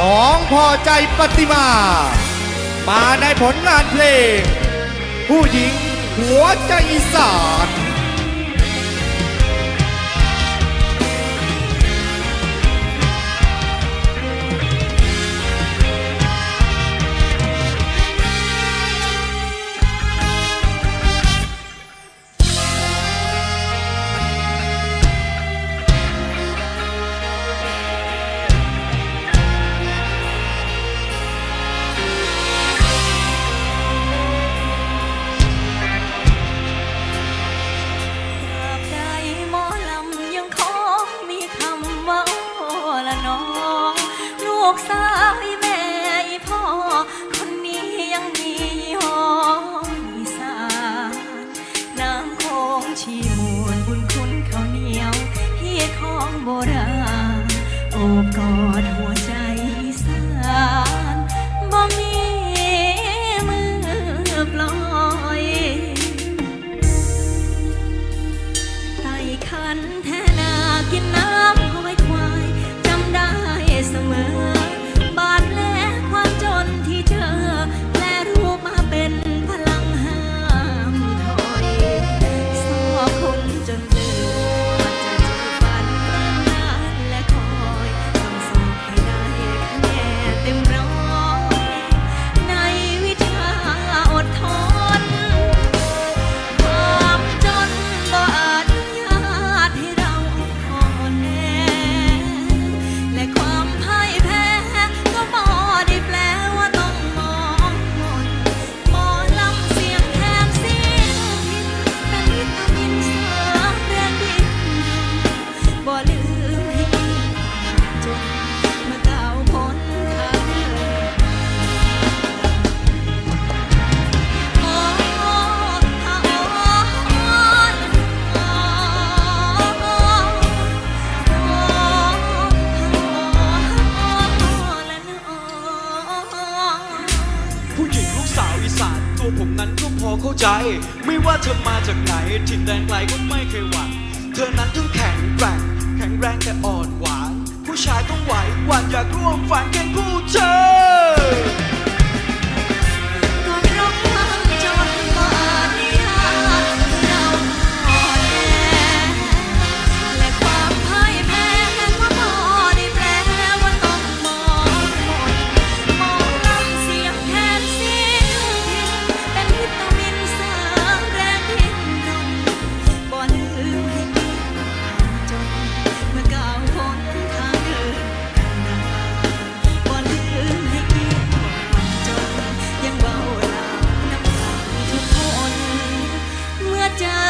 น้องพอใจปฏิมา มาในผลงานเพลง ผู้หญิงหัวใจอีสาน กสาวแม่พ่อ คนนี้ยังมีหองอีสานน้ำโคงชีมูลบุญคุณข้าวเหนียวที่ของโบราณโอบกอดหัวใจ ผู้หญิงลูกสาวอีสานตัวผมนั้นก็พอเข้าใจ ไม่ว่าเธอมาจากไหนถิ่นแดนไกลก็ไม่เคยหวั่นเธอนั้นทั้งแข็งแกร่งแข็งแรงแต่อ่อนหวาน ผู้ชายต้องไหวหวั่นอยากร่วมฝันเคียงคู่เธอ done.